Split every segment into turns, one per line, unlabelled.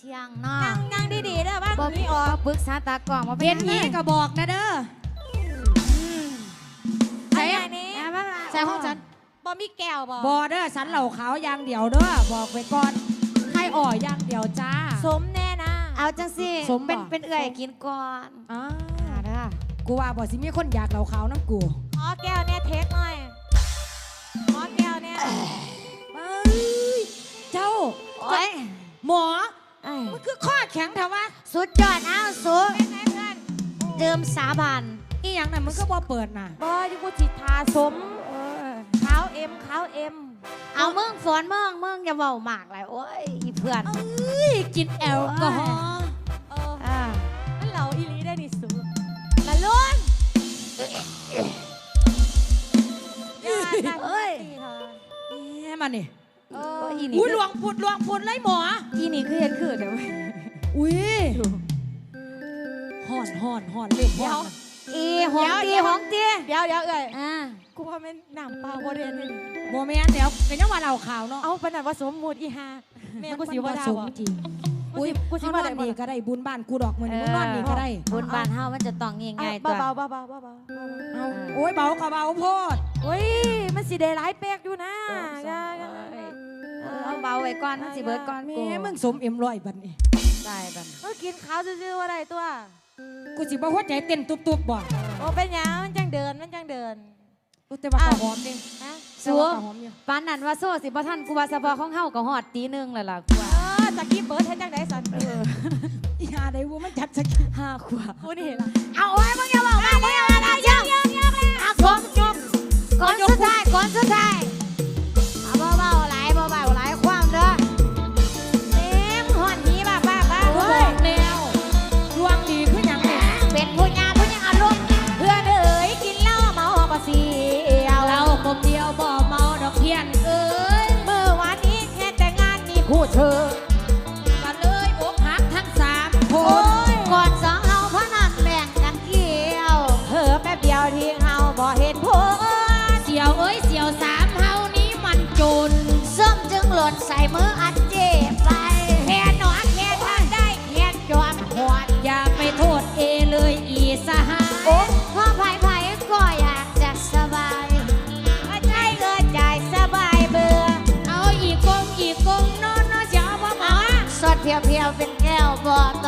เที่ยงเนาะ
นั่งนั่งดีๆเด้อบ้าง
บ่
นี้ออก
ปรึกษาตากล้องว่าเป็
เป็นน
ห
อี
ยัง
ก็บอกนะเด้อ
ใช่อันนี้
อะมามา
ใส่ห้องฉัน
บ่มีแก้วบ่
บอเด้อสันเหล่าขาวอย่างเดียวเด้อบอกไว้ก่อนให้อ่อยอย่างเดียวจ้า
สมแน่นะ
เอาจังสิ
สมบ่
เป็นเป็นเอื่อยกินก่อน
อ่า
อ่าเด้อ
กูว่าบ่สิมีคนอยากเหล่าขาวน้ำกู
ขอแก้วเนี่ยเทสหน่อยขอแก้วเนี่ย
เอ้ยเจ้า
โอ้ย
หมอ
เอ้ย
มันคือข้อแข็งเถอะวะ
สุดยอดเอาสุด
เป็นไงเพื่อน
เดิมสาบาน
อีหยังน่ะมันก็บ่เปิดน่ะ
บอยที่กูจิตทาสมขาวเอ็มขาวเอ็ม
เอามึงฝนมึงมึงอย่าเว้ามากเลยโอ้ยอีเพื่อน
เอ้ยกินแอลกอฮอล์
เออ
อ่า
มันเหลาอีหลีได้ดิสูละล้วนอย่าทำ
เอ้ย
ตีเธอ
แหมมานี่
เอ
โอ้
อย
อีนี่
อุ้ย
คือ
ลวงพุดลวงพุดเลยหมอ
อีนี่คือเห็นคือเดี๋ยวเว้ย
อุ้ยห่อนห่อนห่อนเล่นห่อนน่ะ
อีหงตีหงตี
เดี๋ยวเดี๋ยวเอ้ย
อ่า
กูว่ามันหนามเปล่าบ่เรียนนี่
โมเมนต์เดี๋ยวเป็นยังว่าเหล่าขาวเนาะ
เอาปนันว่าสมมูดอีฮาแม่กูสิว่าดา
ส
ว
ม
บ่
จริง
กูสิกูสิ
เขาน
ว่า
อน
ได้บ่
นี่ก็ได้บุญบ้านกูดอกมือนี่มึงนอนนี่ก็ได้
บุญบ้านเฮามันจะต้องง่ายๆตัว
เบาๆเบาๆเบาๆเบาๆเบา
เอาโอ้ยเบาก็เบาโพด
ๆโอ้ยมันสิได้หลายแป๊กอยู่นะ
เออ
อย่าอย่า
เออเอาเบาไว้ก่อนมันสิเบิดก่อน
แม่
กู
มึงสมเอ็มร้อยบัดนี้
ได้บัด
เออกินข้าวซื่อๆว่าได้ตัว
กูสิบ่หัวใจเต้นตุบๆบ่
โอ้เป็นหยังมันจังเดินมันจังเดิน
โอ้แต่ว่า
อะ
ก็หอมดิ
นะ
แต่ว่าก็หอมอยู่
ปานนั้นว่าโซ่สิบ่ทันกูว่าเฉพาะของเฮาก็ฮอดตีหนึงแล้วล่ะกูว่า
เออตะกี้เบิร์ดเฮ็ดจังไดสันเออ
อีหาได้วูมันจัดสัก
ห้าขวบ
กูนี่ล่ะ
เอาไว้มึงอย่าบอกมามึงอย่าบอกมายังยังยังอะจบจบก่อนสุดท้ายก่อนสุดท้ายา เ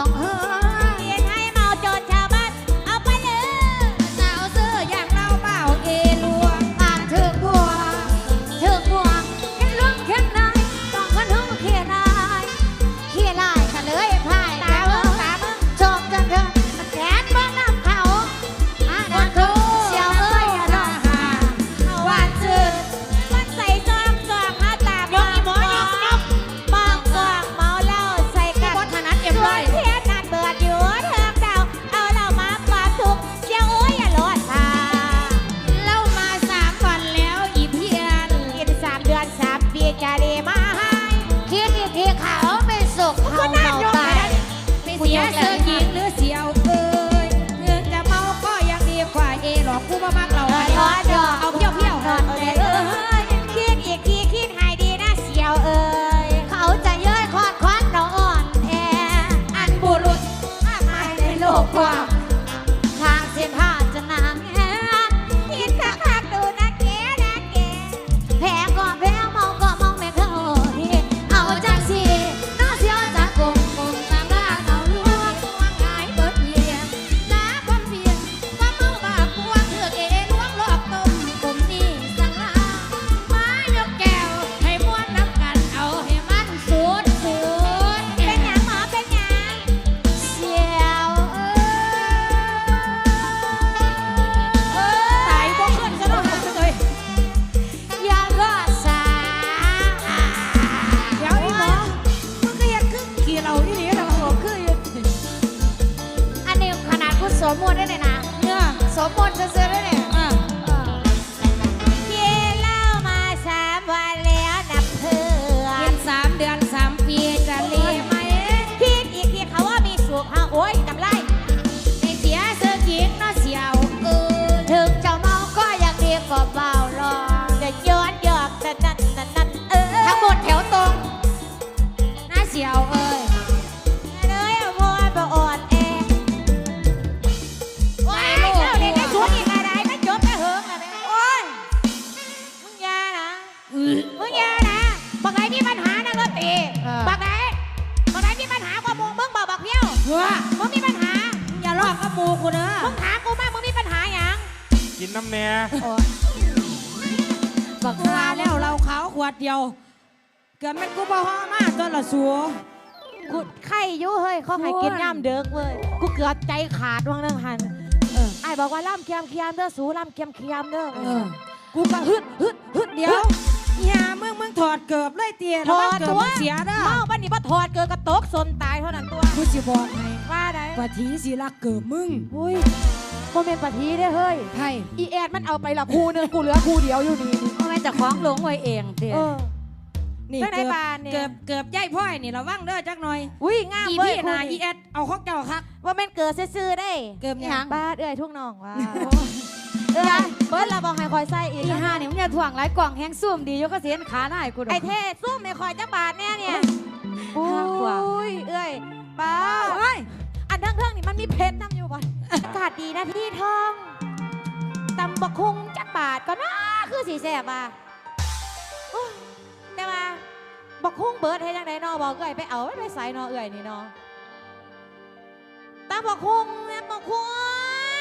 ดีบักไหนบั
กไหน
มีปัญ
หากั
บมู
มึงบอ
ก
บักเพี้ยว
เฮ้
ยมึ
งมีปั
ญหา อ
ย่าลอ
กกับ
มู
กู
นะมึ
ง
ถา
ม
กู
มากมึงมีปั
ญหาอย่า
งกินน้ำแห
น่บักลาแล้
วเราเขา
ข
ว
ดเดี
ย
ว เกิ
ดมั
นกูบ่ห้อ
มา
จน
ละสัว
กูไข่ยุ่เฮ้ยเขาให้กิน
ย่ำ
เด็กเว้ยกูเกือบใจขาดว่างรื่องหันไอ้บอกว่าล่ำเคียมเคียมเด้อสูล่ำเคียมเคียมเด้อ
กูก็ฮึดฮึดฮึดเดียว ย่ามึงมึงถอดเกือบเลยเตีย
ถอด
เกิ
ตั
ด
ว
มึงเสียเด้อ
เมาบ้านนี้บ่ถอดเกิดกระตกสนตายเท่านั้นตัว
กูสิบอกให้
ว่าได
ว่าทีสิรักเกิดมึง
อุ้ยโมเมนต์ปะทีเด้อเฮ้ย
ไพ่
อีแอดมันเอาไปละคู่หนึงกูเหลือคู่เดียวอยู่นี่
ทำไมจะคล้องลงไว้เองเตี้ย
เออ
นี่
ไปไหน
เกือบ
บ้านเนี่ย
เกือบเกือบย่ายพ่อยนี่ระวังเด้อจักหน่อย
อุ้ยงาม
อี
เว้ย
พี่
คู่
นาอี
นี้
แอดเอาข้อเก่าคัก
ว่าแม่นเกิดซื่อๆได้
เกิดหยัง
บ้านเอ้ยทุ่งน้องว่า เอ้ยเบิร์ดเราบอกให้คอยใส่อีก
อี
นะ
ห้าเนี่ยมึงอย่าถ่วงไรกล่องแห้งซุ่มดียกกระเสียนขาหน้าให้กูดอก
ไอ้เท่ซุ่มไม่คอยจะบาทแน่เนี่ย
ห้ากว่า
อุ้ยเอ้ยป้า
โอ้ย
อันเทิงๆนี่มันมีเพชรนำอยู่บ่อากาศดีนะที่ทองตำบักคุงจักบาทก็น่าคือสีแสบอะโอ้ยแต่ว่าบักคุงเบิร์ดให้จังไดนอบอกเอ้ยไปเอาไปใส่นอเอ้ยนี่นอตำบักคุงเนี่ยบักคุ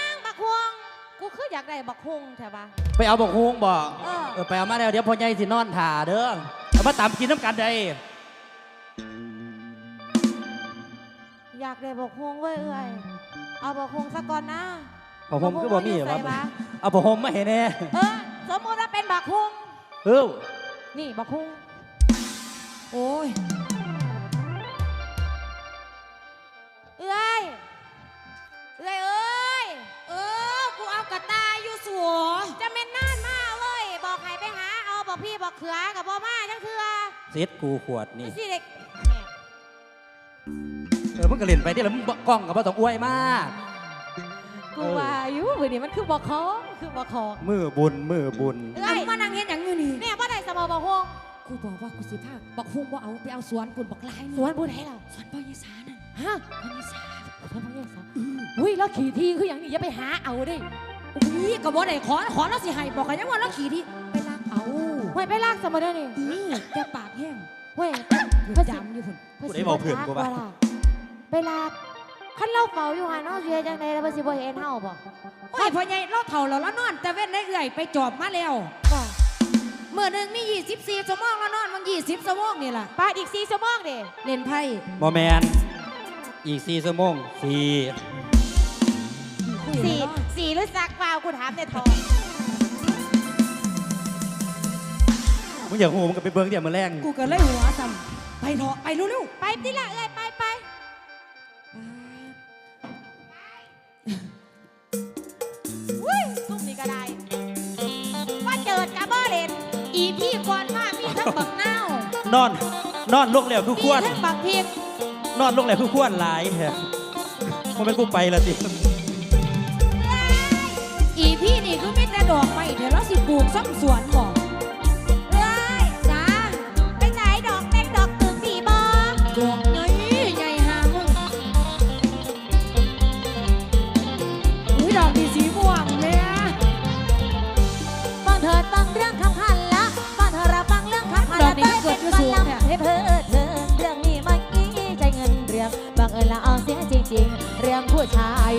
งบักคุง กูคืออยากได้บักคุงใช่ปะ
ไปเอาบอกฮวงบ่
เออ
เออไปเอามาแล้วเดี๋ยวพ่อใหญ่สินอนถ่าเด้อเอามาตามกินน้ำกันได้
อยากได้บักคุงเว้ยเอ้ยเอาบักคุงสักก่อนนะ
บอกฮวงคือบ่มี
บัก
ว่า
คุงอยู่ใส่ปะ
เอาบอกฮวงมาให้แน่
เออสมมติว่าเป็นบักคุง
เออ
นี่บักคุง
โอ้ย
จะเป็นน่านมาเว้ยบอกให้ไปหาเอาบอกพี่บอกเขือกับบ่มาจังเถื่อ
เซ็ตกูขวดนี่
สิเด็ก
เออมึงก็เล่นไปที่ละมึงบ่กล้องกับบ่ต้องอวยมาก
กูว่าอยู่มือนี้มันคือบอกของคือบอกของ
มือบุญมือบุญ
เอ้
อัน
ย
มานั่งเฮ็ดหยังอยู่นี่
เนี่ยบ่ได้สมอบอกฮง
กูบอกว่ากูสิพาบักฮุงบ่เอาไปเอาสวนปุ่นบักลาย
สวนบุญให้เรา
สวนพ่อยายสานั่น
ฮะ
พ่อยายสา
สวนพระเยซูอุ้ยแล้วขี่ทีคืออย่างนี้อย่าไปหาเอาดิ
อุ้ยก็บ่ได้ขอขอแล้วสิให้บอกกันยังว่าเราขี่ที่ไปลากเอา
ไว้ไปลากสมอเด้นี่
อีแกปากแห้ง
เว้ยพระ
จำอยู่พุ่น
กูได้บอกเพื่อนกูปะ
ล่ไปลากคันเราเฝ้าอยู่หันเนาะเสียจังไดแล้วบ่สิบ่เห็นเฮาบ่
โอ้ยพ่อใหญ่เราเฒ่าแล้วแล้วนอน แต่เว้นได้เอื่อยไปจอบมาแล้ว
บ่
มื้อหนึ่งมี24ชั่วโมงแล้วนอนมัน20ชั่วโมงนี่ล่ะ
ปาอีก4ชั่วโมงเด้
เล่นไพ่
บอแมนอีกสี่ชั่วโมงสี่
สี่ สี่หรือซักเปล่ากูถามในทอง
มึงอยากหูมึงก็ไปเบิ้งเดี๋ยวมือแรง
กูก็เลยหัวซ้ำไปเถอะไปเร็ว
ไปติละเอ้ยไปไป
ๆ
อุ้ยตุ้มนี่ก็ได้ว่าเจิดกะบ่เล่น
อีพี่ก่อนมามีทั้งบักนาวน
อน นอนลกแล้วคือ
มี
ควร
ทั้งบักพริก
นอนลกแล้วคือควรหลายแฮะมันเป็นกูไปละสิ
เดี๋ยวเราสิปลูกซ่อมสวนบอก
เอ้ย
จ้า
ไปไหนดอกแดงดอกตึงสีบอ
ดอกใหญ่ใหญ่หามึงอุ้ยดอกดีสีม่วงเลยอะ
ฟังเธอฟังเรื่องคำพันละฟังเธอรับฟังเรื่องคำพัน
ดอ
ละ
กนี้มันเกิดอยู่สูงเนี่ย
ให้เพ้อเธอเรื่องนี้มันกี้ใจเงินเรื่องบังเอิญละเอาเสียจริงๆ เรื่องผู้ชาย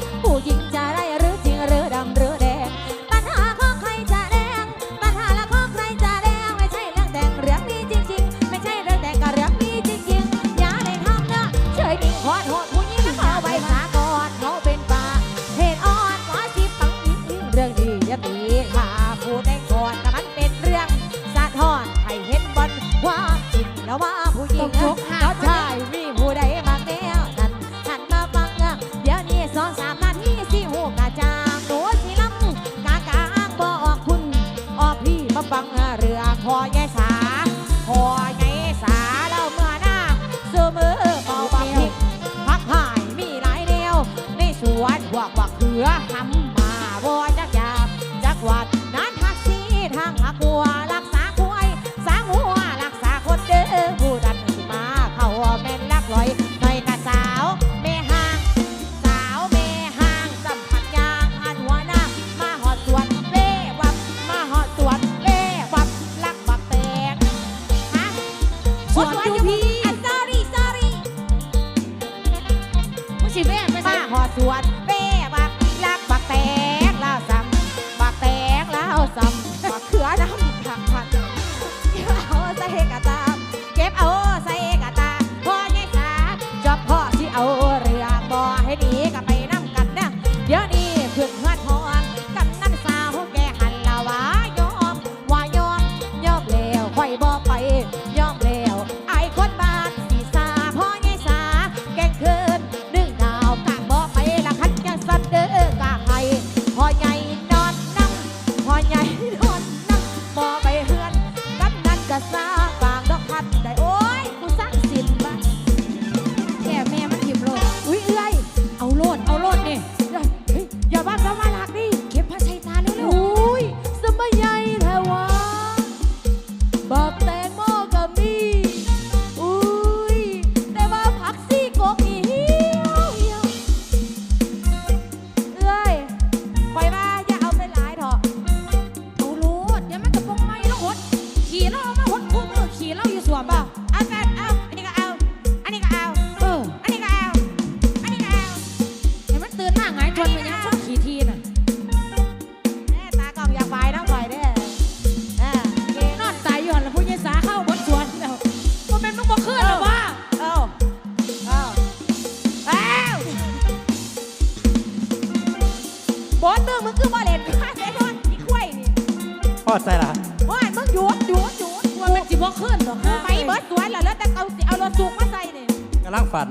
อดใส่ละ
โอ้ยมึงหยุดหยุดหยุด
ว่ามันสิบ่ขึ้นหรอก
กูไปเบิร์ดสวนแล้วแล้วแต่เอาสิเอารถสูกมาใส่นี่
กำลังฝัน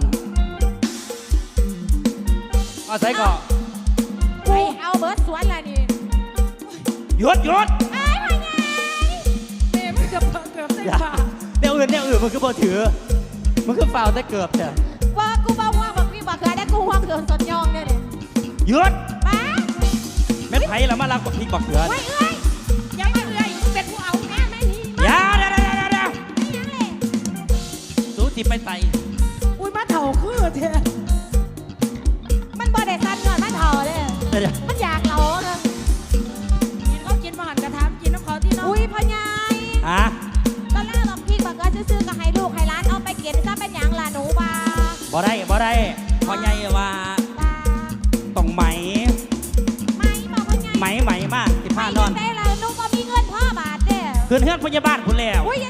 พอดใส่ก่อน
ไปเอาเบิร์ดสวนแล้วนี่
หยุดหยุด
ไอ้ายพ่อใหญ่
แม่มันเกือบเกือบใส่
อย่า
ปาก
เดี๋ยวอื่นเดี๋ยวอื่นมันคือบ่ถือ มันคือฝ่าวแต่เกือบเถอะ
ว่ากูบ่ห่วงบักพี่บักเขือได้กูห่วงเขือสดยองเนี่ยนี่
หยุด
มา
แม่นไผ่ละมาลักบักพริกบักเขือ
ไว้เอ้ย
อ
สูสิไปใส่
อุ้ยมาเถ่าคือเถอะ
มันบ่ได้สั่นเงินมันเท่าเลย
เดี๋ยวเดี๋ยว
มันอยากเหลาเงิน
เห็นเขากินมาหันกระทำกินน้ำเขาที่น้อง
อุ้ยพ่อใหญ่
ฮะ
ตอนแรกบอกพี่บอกว่าซื้อๆก็ให้ลูกให้ร้านเอาไปเก็บซะเป็นหยังล่ะหนูว่า
บ่ได้บ่ได้พ่อใหญ่ว่า
ตา
ต้องไหม
ไม่บอกพ่อใหญ่
ไหมไหมมากสิผ้านอน
ไม่ได้เลยหนูบ่มีเงินพ่อบาทเด้อ
คืนเฮือนพยาบาลคุณแล้ว
อุ้ย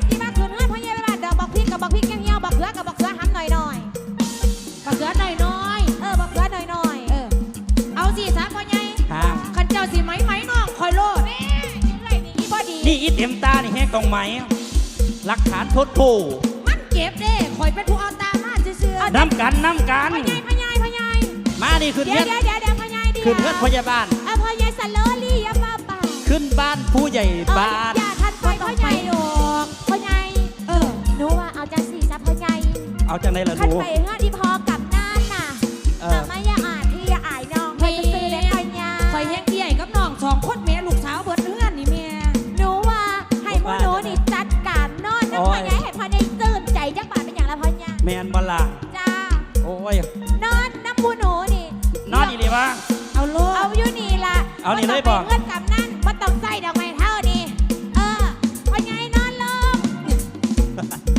เต็
มตานี่แห้งต้องไหมหลักฐานทดโท
มันเก็บเด้คอยเป็นผู้เอาตามมาซื่อๆ
น้ำกันน้ำกัน
พ่อใหญ่พ่อใหญ่พ่อใหญ่
มานี่ขึ้น
เดี๋ย
เฮื
ว
อน
เดี๋ยวเดี๋ยวเดี๋ยวพ่อใหญ่เดี๋ยว
ขึ้นเฮือนพยาบาล
เอาพ่อใหญ่สโลลี่อย่าป้าป่า
ขึ้นบ้านผู้ใหญ่บ้าน
อย่าทันไปพ่อใหญ่ดอกพ่อใหญ่
เออ
หนูว่าเอาจังสีซะพ่อใหญ่
เอาจังไดล่ะห
ขัน
นู
ไปเฮือดีพอกับนั่นน่ะ
เอ
แต่
อ
ไม่อย่าอ่าน เอา
นี่
เล
ยบ
อ
ก
เงื่อนกับนั่นมันต้องใส่ดอกไม้เท่านี่เออพ่อใหญ่นอนลง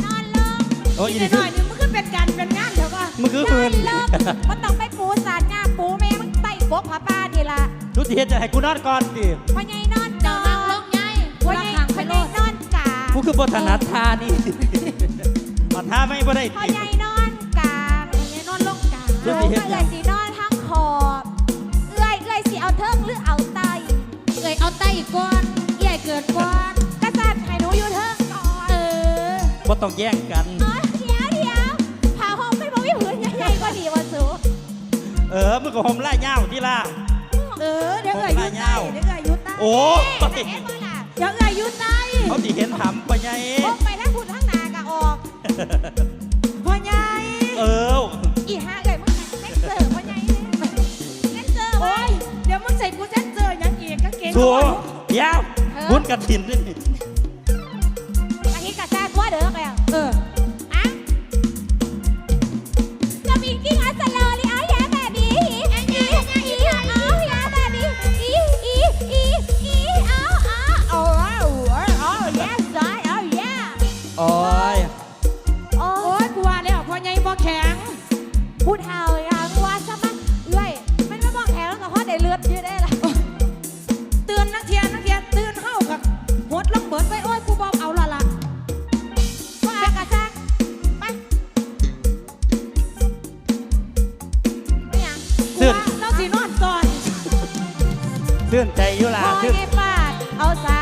นอนลง
โอ้ย
อี
อี
ก
นี่
หน่อยหนึงมันขึ้นเป็นการเป็นงานเถอะว่า
มันคือ
น
หื
อนนลงมันต้องไปปูสาดงาปูแม่มันไต่กกผาป้านี่ละ
ทุกทีจะให้กูนอนก่อนดิ
พ่อใหญ่นอนจ
เจ้า
อ
นั่งลงไง
พ่อ
เว
ให
ลา
ญ่
ขังไป
พ่อให
โล
ญ่
ด
นอนกา
กูคือบ่ถนัดท่านี่เอาท่าไม่บ่ได้
พ่อ
ติ
ใหญ่นอนกลาง
พ่อใหญ่นอนลงกลาง
หนูก็เลยสีนอน เทิงหรือเอาไต
เอ้ยเอาไตอีกก่อนเอ้ยเกิดก่อน
กระสันให้หนูอยู่เทิงก่อน
เออ
บ่ต้องแย่งกัน
อ๋อเดี๋ยวเดี๋ยวผ่าห้องเป็นบ่มีผืนใหญ่ๆก็ดีวันสู
เออมึงก็ห่มล่าเหย้าที่ล่า
เออเดี๋ยวเอ้ยอยุ
ผม
ใต้
ลา
เดี๋ยวเอ้ยอยุใต้
โอ้ย
เอ๊ะเอ๊ะบ่ล่ะ
เดี๋ยวเอ้ยอยุใต้
เขาสิเห็นหำปะไง
พกไปทั้งพุ่ทั้งนากะออก
อีกกางเกง
ชัว
ขา
เดี๋ยวบุญกระถินนี่
อัน
ชื่นใจอยู่ล่ะชื่น
ปาดเอา
สา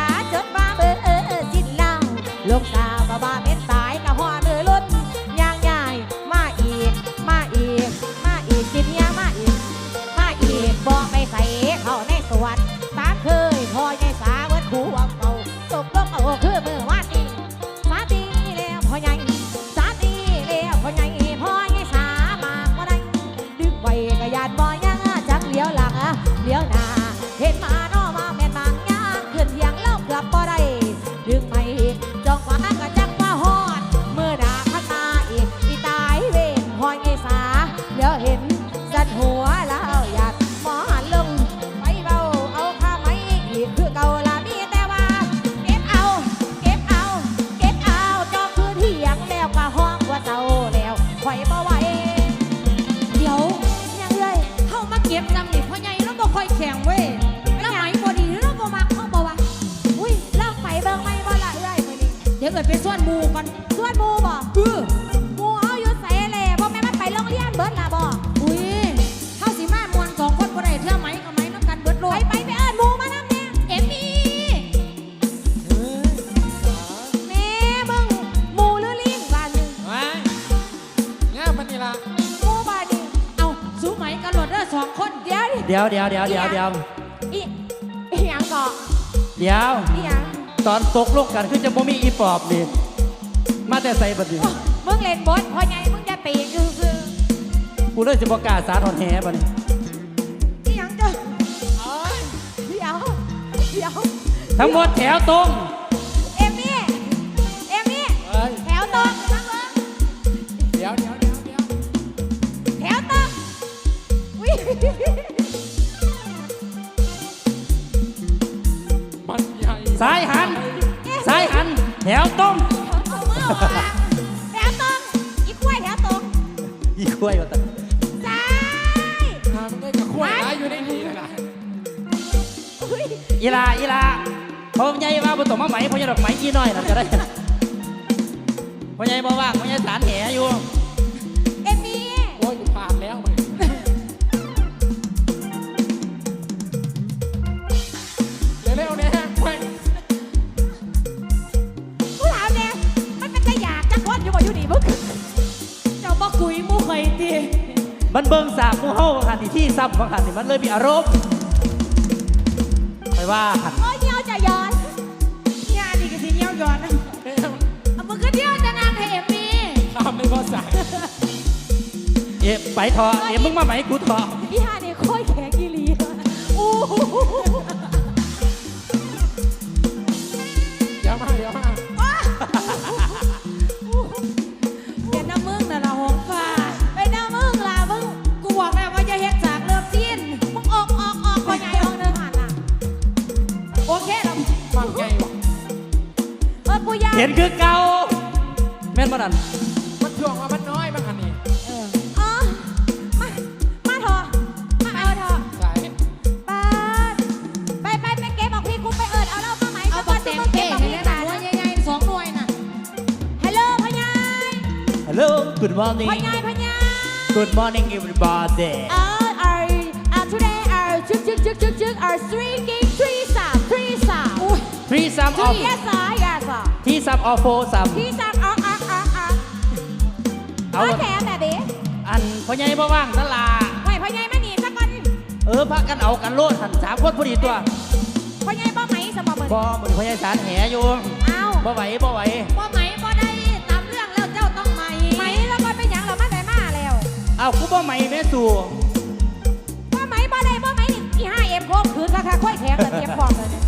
เดี๋
ย
วดิ
เดี๋ยวเดี๋ยวเดี๋ยวเดี๋ยวเดี๋ยว
อีอีหยังก่อ
เดี๋ยว
อีหยัง
ตอนตกลงกันคือจะบ่มีอีปอบนี่มาแต่ใส่บัดนี้
มึงเล่นบทพ่อใหญ่มึงจะตีคือคือ
กูเลยสิบ่กล้าสาดหอนแหบัดนี้
อีหยังเด้อเดี๋ยวเดี๋ยว
ทั้งหมดแถวตรง
ถวตรง
เอา
มือออกแถวตรงอีกล้วยแถวตรง
อีกล้วยว่าแต่
ซ้าย
ทำได้กับขั้วร้ายอยู่ในนี่เลยนะ
อุ้ย
อีลาอีลาพ่อใหญ่ว่าบ่ต้องมาไหมพ่อใหญ่ดอกไหมอีน้อยนั่นก็ได้พ่อใหญ่บ่ว่างพ่อใหญ่สารแหอยู่
เบิ่ง
สากหมู่เฮาหันที่ที่ซ้ำของหันนี่มันเลยมีอารมณ์ไปว่าหัน
โอ้ยเหี่ยวจะย้อน
ญานี่ก็สิเหี่ยวย้อนนะเอามึงก็เที่ยวจะนางให้เอมมี่
ทำในภาษา
เอ๊ะไปเถอะเอ๊ะมึงมาไหมกูเถอะ
อีห่านี่โค่อยแข็งอีหลีอู้หู
เดี๋ยวมาเดี๋ยวมา
เออ
ปูยา
เห็นคือเก่าแม่นบ่นั่น
มันช่วงว่ามันน้อยบ้างอันนี้
เออ
อ๋อ มา มาเถอะมาเอาเถอะ
ใช่
ไปไปไปไปเก็บออกพี่กูไปเอิดเอาเหล้ามาไหม
เอาบ่แตงเก้
ออก
ให้
พี่
ได้
ตา
หน่วยใหญ่ๆสองหน่วยน่ะ
ฮัลโหลพ่อใหญ่
ฮัลโหล good morning
พ่อใหญ่พ่อใหญ่
good morning everybody
เออ are uh, today are ชึกชึกชึกชึกชึก are three king three สาม three สาม
อุ้ย
three sum of
yes sir yes sir
three sum of four sum
พี่สามอ๋ออ๋ออ๋ออ๋อ
เอา
โอเคแบบนี้
อันพ่อใหญ่บ่ว่างนั่นล่ะ
ไว้พ่อใหญ่มาหนีสักคน
เออพักกันเอากันโลดหันสามคนพอดีตัว
พ่อใหญ่บ่ไหมสมบัติ
บ่เหมือนพ่อใหญ่สารแหอยู่
เอา
บ่ไหวบ่ไหว
บ่ไหมบ่ได้ตามเรื่องแล้วเจ้าต้องไหม
ไหมแล้วก็เป็นหยังเรามาแต่มาแล้ว
เอากูบ่ไหมแม่สู่
บ่ไหมบ่ได้บ่ไหมนี่อีห้าเอ็มโคมคืนราคาค่อยแข็งแต่เตรียมพร้อมเลยเนี่ย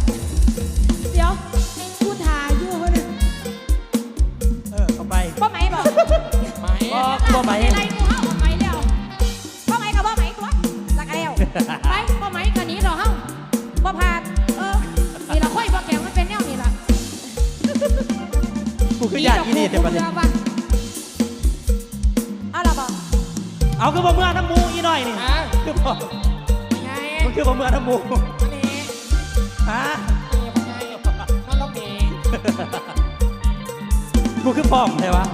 คือบ่เมื่
อน้ำหมูอันนี้
ฮะ
นี่เป็
นไงนั่นลงดี
กูคือพร้อมใช่ปะ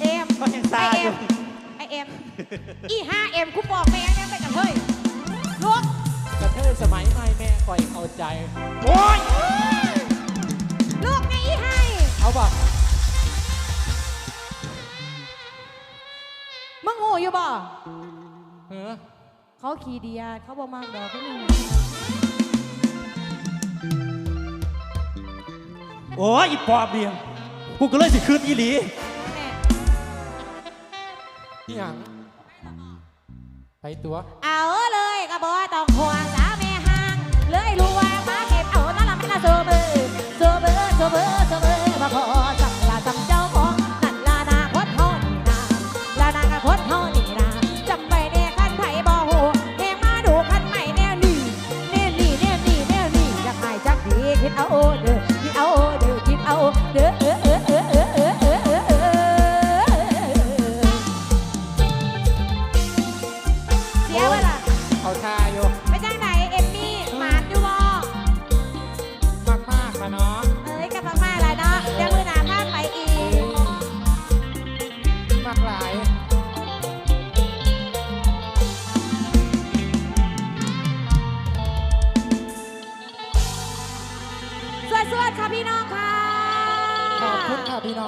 เอ็
ม
ก็
ยั
ง
ซา
ไอ
อ
เอ็
ยู่
มไอเอ็มอีห้าเอ็มกูบอกแม่งแม่งไปกันเฮ้ยลูก
กระเทยสมัยใหม่แม่ข่อยเข้าใจ
โอ้ย
ลูกไงอีให้
เอาป่ะ
มึงหูอยู่บ่
เออ
เขาขี่เดียเขาบ่มากดอกพี่นี่
โอ้ยอีปอบเดียงกูก็เลยสิคืนอีหลี
แม่
ที่หยังไปตัว
เอาเลยกระบอต้องห่วงสาวแม่ห้าง เลยรู้ว่ามาเก็บเอานั่นละมันละโซเบอร์โซเบอร์โซเบอร์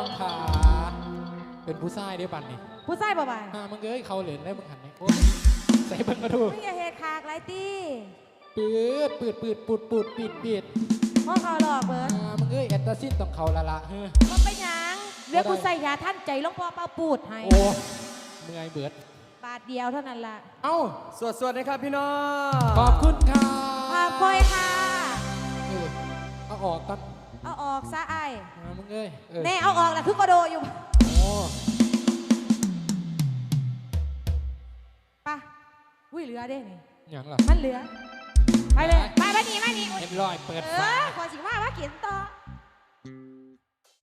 คุณค่ะพี่น้องค่ะเป็นผู้ชายได้ปันนี่
ผู้ชายบ่บ่าย
อ่ามึงเอ้ยเขาเหรียญได้มึงหันไหมโอ้ยใส่เบิ่งมาดู
ไม่อย่าเฮ็ดคากไรตี้
ปืดปืดปืดปูดปูดปิดปิด
พ่อเขาหลอกเบิร์ด
อ่ามึงเอ้ยแอนตาซินต้องเขาละละเฮ้อ
มันไปหยังเรียกกูใส่ยาท่านใจหลวงพ่อเป้าปูดให้
โอ้เมื่อยเบิด
บาทเดียวเท่านั้นล่ะ
เอ้า
สวดสวดนะครับพี่น้อง
ขอบคุณค่ะ
ขอบคุยค่ะ
เออเอาออกก่อน
เอาออกซะไอ้าย
อ่ามึงเอ้ยเออ
แน่เอาออกแหละคือกระโดดอยู่
โอ้
ปะอุ้ยเหลือเด้นี่
หยังล่ะ
มันเหลือ ไปเลยไปไปนี่มานี่
เรียบร้อยเปิด
เอ
ฝา
อขอสิว่าว่าเขียนต่อ